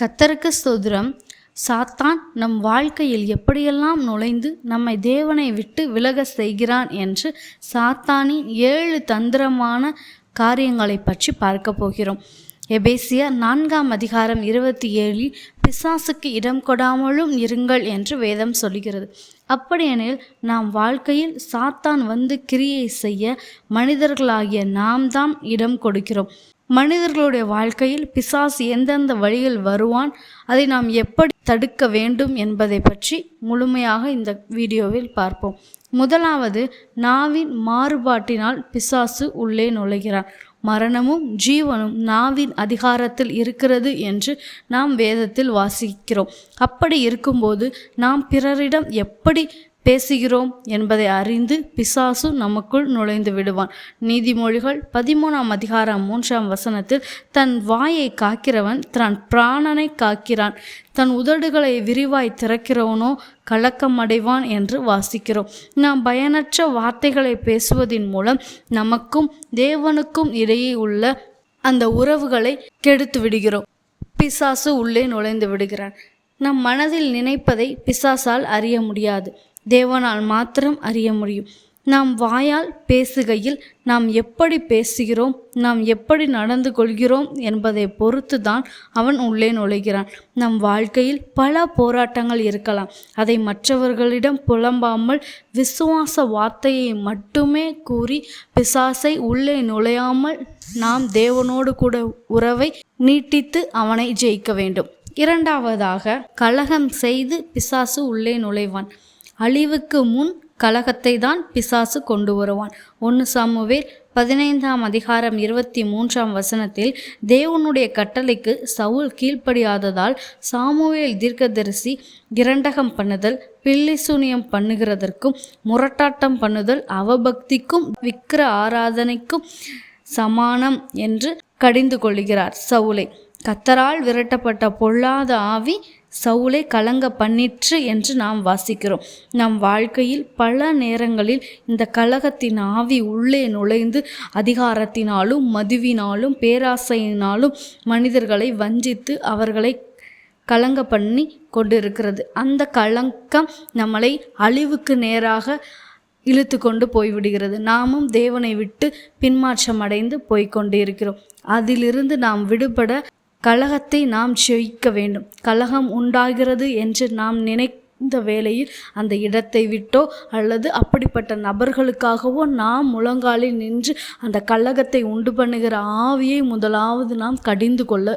கத்தருக்கு ஸ்தோத்திரம். சாத்தான் நம் வாழ்க்கையில் எப்படியெல்லாம் நுழைந்து நம்மை தேவனை விட்டு விலக செய்கிறான் என்று சாத்தானின் ஏழு தந்திரமான காரியங்களை பற்றி பார்க்க போகிறோம். எபேசியா நான்காம் அதிகாரம் இருபத்தி ஏழில் பிசாசுக்கு இடம் கொடாமலும் இருங்கள் என்று வேதம் சொல்கிறது அப்படியெனில் நாம் வாழ்க்கையில் சாத்தான் வந்து கிரியை செய்ய மனிதர்களாகிய நாம் தான் இடம் கொடுக்கிறோம். மனிதர்களுடைய வாழ்க்கையில் பிசாசு எந்தெந்த வழியில் வருவான் அதை நாம் எப்படி தடுக்க வேண்டும் என்பதை பற்றி முழுமையாக இந்த வீடியோவில் பார்ப்போம். முதலாவது நாவின் மாறுபாட்டினால் பிசாசு உள்ளே நுழைகிறான் மரணமும் ஜீவனும் நாவின் அதிகாரத்தில் இருக்கிறது என்று நாம் வேதத்தில் வாசிக்கிறோம். அப்படி இருக்கும்போது நாம் பிறரிடம் எப்படி பேசுகிறோம் என்பதை அறிந்து பிசாசு நமக்குள் நுழைந்து விடுவான். நீதிமொழிகள் பதிமூணாம் அதிகாரம் மூன்றாம் வசனத்தில் தன் வாயை காக்கிறவன் தன் பிராணனை காக்கிறான். தன் உதடுகளை விரிவாய் திறக்கிறவனோ கலக்கமடைவான் என்று வாசிக்கிறோம். நாம் பயனற்ற வார்த்தைகளை பேசுவதின் மூலம் நமக்கும் தேவனுக்கும் இடையே உள்ள அந்த உறவுகளை கெடுத்து விடுகிறோம். பிசாசு உள்ளே நுழைந்து விடுகிறான். நம் மனதில் நினைப்பதை பிசாசால் அறிய முடியாது. தேவனால் மாத்திரம் அறிய முடியும். நாம் வாயால் பேசுகையில் நாம் எப்படி பேசுகிறோம் நாம் எப்படி நடந்து கொள்கிறோம் என்பதை பொறுத்து தான் அவன் உள்ளே நுழைகிறான். நம் வாழ்க்கையில் பல போராட்டங்கள் இருக்கலாம். அதை மற்றவர்களிடம் புலம்பாமல் விசுவாச வார்த்தையை மட்டுமே கூறி பிசாசை உள்ளே நுழையாமல் நாம் தேவனோடு கூட உறவை நீட்டித்து அவனை ஜெயிக்க வேண்டும். இரண்டாவதாக கலகம் செய்து பிசாசு உள்ளே நுழைவான். அழிவுக்கு முன் கலகத்தை தான் பிசாசு கொண்டு வருவான். ஒன்று சாமுவேல் பதினைந்தாம் அதிகாரம் இருபத்தி மூன்றாம் வசனத்தில் தேவனுடைய கட்டளைக்கு சவுல் கீழ்ப்படியாததால் சாமுவேல் தீர்க்கதரிசி இரண்டகம் பண்ணுதல் பில்லிசூனியம் பண்ணுகிறதற்கும் முரட்டாட்டம் பண்ணுதல் அவபக்திக்கும் விக்கிர ஆராதனைக்கும் சமானம் என்று கடிந்து கொள்கிறார் சவுலை. கத்தரால் விரட்டப்பட்ட பொல்லாத ஆவி சவுளை கலங்க பண்ணிற்று என்று நாம் வாசிக்கிறோம். நம் வாழ்க்கையில் பல நேரங்களில் இந்த கலகத்தின் ஆவி உள்ளே நுழைந்து அதிகாரத்தினாலும் மதுவினாலும் பேராசையினாலும் மனிதர்களை வஞ்சித்து அவர்களை கலங்க பண்ணி கொண்டிருக்கிறது. அந்த கலங்கம் நம்மளை அழிவுக்கு நேராக இழுத்து கொண்டு போய்விடுகிறது. நாமும் தேவனை விட்டு பின்மாற்றம் அடைந்து போய்கொண்டிருக்கிறோம் அதிலிருந்து நாம் விடுபட கலகத்தை நாம் ஜெயிக்க வேண்டும். கலகம் உண்டாகிறது என்று நாம் நினைத்த வேளையில் அந்த இடத்தை விட்டோ அல்லது அப்படிப்பட்ட நபர்களுக்காகவோ நாம் முழங்காலில் நின்று அந்த கழகத்தை உண்டு பண்ணுகிற ஆவியை முதலாவது நாம் கடிந்து கொள்ள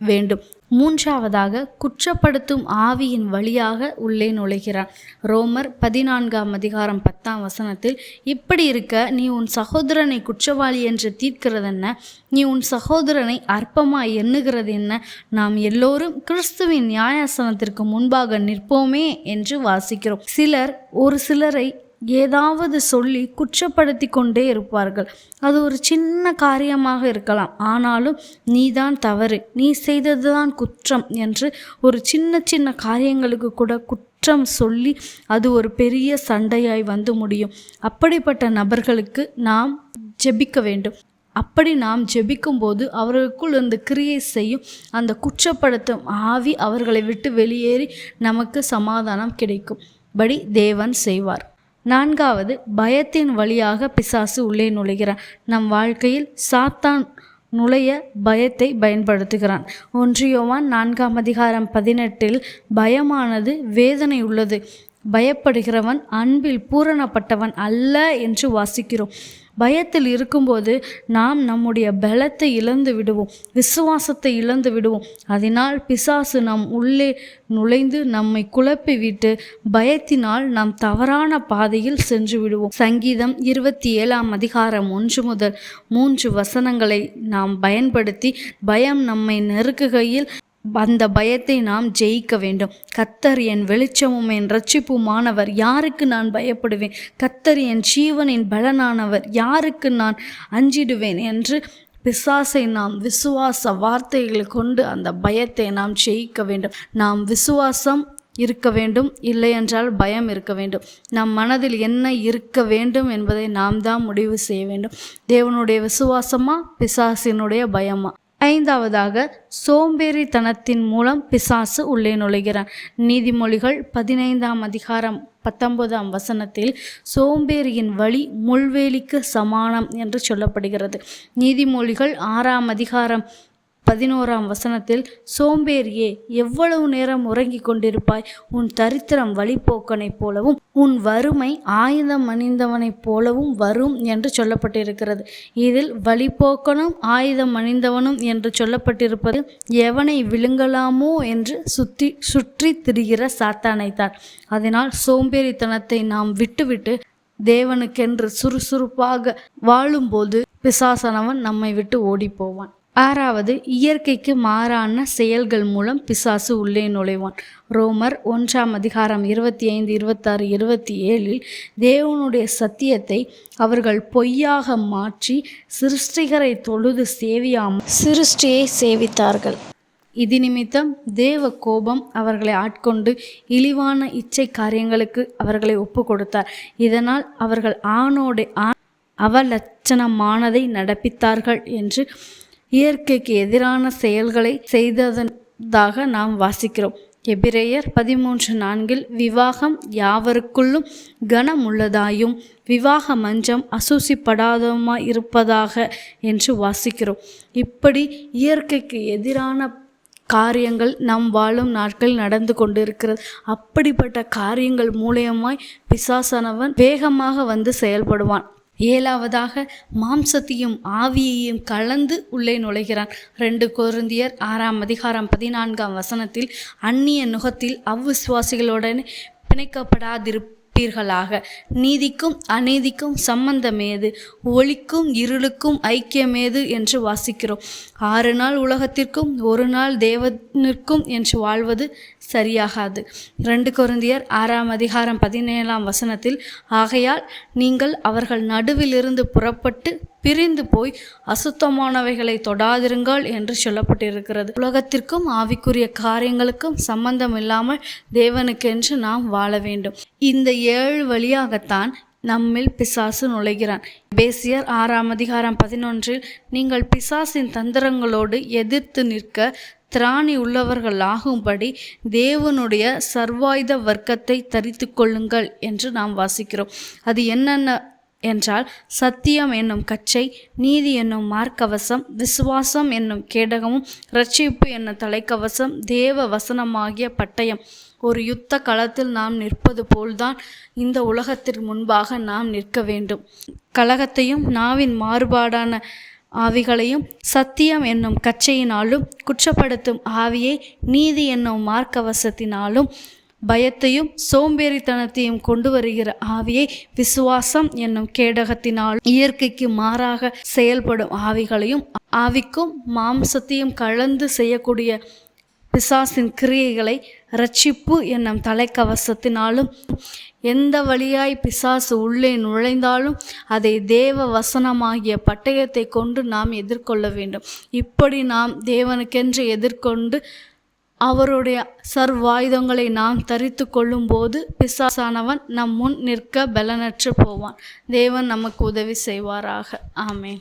வேண்டும். மூன்றாவதாக குற்றப்படுத்தும் ஆவியின் வழியாக உள்ளே நுழைகிறான் ரோமர் பதினான்காம் அதிகாரம் பத்தாம் வசனத்தில் இப்படி இருக்க நீ உன் சகோதரனை குற்றவாளி என்று தீர்க்கிறது என்ன நீ உன் சகோதரனை அற்பமாய் எண்ணுகிறது என்ன நாம் எல்லோரும் கிறிஸ்துவின் நியாயாசனத்திற்கு முன்பாக நிற்போமே என்று வாசிக்கிறோம். சிலர் ஒரு சிலரை ஏதாவது சொல்லி குற்றப்படுத்தி கொண்டே இருப்பார்கள். அது ஒரு சின்ன காரியமாக இருக்கலாம். ஆனாலும் நீதான் தவறு. நீ செய்ததுதான் குற்றம் என்று ஒரு சின்ன சின்ன காரியங்களுக்கு கூட குற்றம் சொல்லி அது ஒரு பெரிய சண்டையாய் வந்து முடியும். அப்படிப்பட்ட நபர்களுக்கு நாம் ஜெபிக்க வேண்டும். அப்படி நாம் ஜெபிக்கும்போது அவர்களுக்குள் இந்த கிரியை செய்யும் அந்த குற்றப்படுத்தும் ஆவி அவர்களை விட்டு வெளியேறி நமக்கு சமாதானம் கிடைக்கும். படி தேவன் செய்வார். நான்காவது பயத்தின் வழியாக பிசாசு உள்ளே நுழைகிறான். நம் வாழ்க்கையில் சாத்தான் நுழைய பயத்தை பயன்படுத்துகிறான். ஒன்றியோவான் நான்காம் அதிகாரம் பதினெட்டில் பயமானது வேதனை உள்ளது. பயப்படுகிறவன் அன்பில் பூரணப்பட்டவன் அல்ல என்று வாசிக்கிறோம். பயத்தில் இருக்கும்போது நாம் நம்முடைய பலத்தை இழந்து விடுவோம் விசுவாசத்தை இழந்து விடுவோம். அதனால் பிசாசு நம் உள்ளே நுழைந்து நம்மை குழப்பி விட்டு பயத்தினால் நாம் தவறான பாதையில் சென்று விடுவோம். சங்கீதம் இருபத்தி ஏழாம் அதிகாரம் ஒன்று முதல் மூன்று வசனங்களை நாம் பயன்படுத்தி பயம் நம்மை நெருக்குகையில் அந்த பயத்தை நாம் ஜெயிக்க வேண்டும். கத்தர் என் வெளிச்சமும் என் ரட்சிப்புமானவர் யாருக்கு நான் பயப்படுவேன்? கத்தர் என் ஜீவனின் பலனானவர். யாருக்கு நான் அஞ்சிடுவேன் என்று பிசாசை நாம் விசுவாச வார்த்தைகளை கொண்டு அந்த பயத்தை நாம் ஜெயிக்க வேண்டும். நாம் விசுவாசம் இருக்க வேண்டும் இல்லை என்றால் பயம் இருக்க வேண்டும். நம் மனதில் என்ன இருக்க வேண்டும் என்பதை நாம் தான் முடிவு செய்ய வேண்டும். தேவனுடைய விசுவாசமா? பிசாசினுடைய பயமா? ஐந்தாவதாக சோம்பேறித்தனத்தின் மூலம் பிசாசு உள்ளே நுழைகிறான். நீதிமொழிகள் பதினைந்தாம் அதிகாரம் பத்தொன்பதாம் வசனத்தில் சோம்பேறியின் வழி முள்வேலிக்கு சமானம் என்று சொல்லப்படுகிறது. நீதிமொழிகள் ஆறாம் அதிகாரம் பதினோராம் வசனத்தில் சோம்பேறியே எவ்வளவு நேரம் உறங்கிக் கொண்டிருப்பாய்? உன் தரித்திரம் வழிபோக்கனைப் போலவும் உன் வறுமை ஆயுதம் அணிந்தவனைப் போலவும் வரும் என்று சொல்லப்பட்டிருக்கிறது. இதில் வழிபோக்கனும் ஆயுதம் அணிந்தவனும் என்று சொல்லப்பட்டிருப்பது எவனை விழுங்கலாமோ என்று சுற்றி சுற்றி திரிகிற சாத்தானைத்தான். அதனால் சோம்பேறித்தனத்தை நாம் விட்டுவிட்டு தேவனுக்கென்று சுறுசுறுப்பாக வாழும்போது பிசாசனவன் நம்மை விட்டு ஓடிப் போவான். ஆறாவது இயற்கைக்கு மாறான செயல்கள் மூலம் பிசாசு உள்ளே நுழைவான். ரோமர் ஒன்றாம் அதிகாரம் இருபத்தி ஐந்து இருபத்தாறு இருபத்தி ஏழில் தேவனுடைய சத்தியத்தை அவர்கள் பொய்யாக மாற்றி சிருஷ்டிகரை தொழுது சேவியாமல் சிருஷ்டியை சேவித்தார்கள். இது நிமித்தம் தேவ கோபம் அவர்களை ஆட்கொண்டு இழிவான இச்சை காரியங்களுக்கு அவர்களை ஒப்பு கொடுத்தார் இதனால் அவர்கள் ஆணோடு ஆண் அவலட்சணமானதை நடப்பித்தார்கள் என்று இயற்கைக்கு எதிரான செயல்களை செய்ததாக நாம் வாசிக்கிறோம். எபிரேயர் பதிமூன்று நான்கில் விவாகம் யாவருக்குள்ளும் கனம் உள்ளதாயும் விவாக மஞ்சம் அசூசிப்படாதமாய் இருப்பதாக என்று வாசிக்கிறோம். இப்படி இயற்கைக்கு எதிரான காரியங்கள் நம் வாழும் நாட்கள் நடந்து கொண்டிருக்கிறது. அப்படிப்பட்ட காரியங்கள் மூலியமாய் பிசாசனவன் வேகமாக வந்து செயல்படுவான். ஏழாவதாக மாம்சத்தையும் ஆவியையும் கலந்து உள்ளே நுழைகிறான். ரெண்டு கோருந்தியர் ஆறாம் அதிகாரம் பதினான்காம் வசனத்தில் அந்நிய நுகத்தில் அவ்விசுவாசிகளுடன் பிணைக்கப்படாதிருப்பீர்களாக. நீதிக்கும் அநீதிக்கும் சம்பந்தமேது ஒளிக்கும் இருளுக்கும் ஐக்கியமேது என்று வாசிக்கிறோம். ஆறு நாள் உலகத்திற்கும் ஒரு நாள் தேவனிற்கும் என்று வாழ்வது சரியாகாது. ரெண்டு குருந்தியர் ஆறாம் அதிகாரம் பதினேழாம் வசனத்தில் ஆகையால் நீங்கள் அவர்கள் நடுவிலிருந்து புறப்பட்டு பிரிந்து போய் அசுத்தமானவைகளை தொடாதிருங்கள் என்று சொல்லப்பட்டிருக்கிறது. உலகத்திற்கும் ஆவிக்குரிய காரியங்களுக்கும் சம்பந்தம் இல்லாமல் தேவனுக்கென்று நாம் வாழ வேண்டும். இந்த ஏழு வழியாகத்தான் நம்மில் பிசாசு நுழைகிறான். பேசியர் ஆறாம் அதிகாரம் பதினொன்றில் நீங்கள் பிசாசின் தந்திரங்களோடு எதிர்த்து நிற்க திராணி உள்ளவர்களாகும்படி தேவனுடைய சர்வாயுத வர்க்கத்தை தரித்து கொள்ளுங்கள் என்று நாம் வாசிக்கிறோம். அது என்னென்ன என்றால் சத்தியம் என்னும் கச்சை நீதி என்னும் மார்க்கவசம் விசுவாசம் என்னும் கேடகமும் ரட்சிப்பு என்னும் தலைக்கவசம் தேவ வசனமாகிய பட்டயம். ஒரு யுத்த களத்தில் நாம் நிற்பது போல்தான் இந்த உலகத்திற்கு முன்பாக நாம் நிற்க வேண்டும். கலகத்தையும் நாவின் மாறுபாடான ஆவிகளையும் சத்தியம் என்னும் கச்சையினாலும் குற்றப்படுத்தும் ஆவியை நீதி என்னும் மார்க்கவசத்தினாலும் பயத்தையும் சோம்பேறித்தனத்தையும் கொண்டு வருகிற ஆவியை விசுவாசம் என்னும் கேடகத்தினால் இயற்கைக்கு மாறாக செயல்படும் ஆவிகளையும் ஆவிக்கும் மாம்சத்தையும் கலந்து செய்யக்கூடிய பிசாசின் கிரியைகளை ரட்சிப்பு என்னும் தலைக்கவசத்தினாலும் எந்த வழியாய் பிசாசு உள்ளே நுழைந்தாலும் அதை தேவ வசனமாகிய பட்டயத்தை கொண்டு நாம் எதிர்கொள்ள வேண்டும். இப்படி நாம் தேவனுக்கென்று எதிர்கொண்டு அவருடைய சர்வாயுதங்களை நாம் தரித்து கொள்ளும்போது பிசாசானவன் நம் முன் நிற்க பலனற்று போவான். தேவன் நமக்கு உதவி செய்வாராக. ஆமேன்.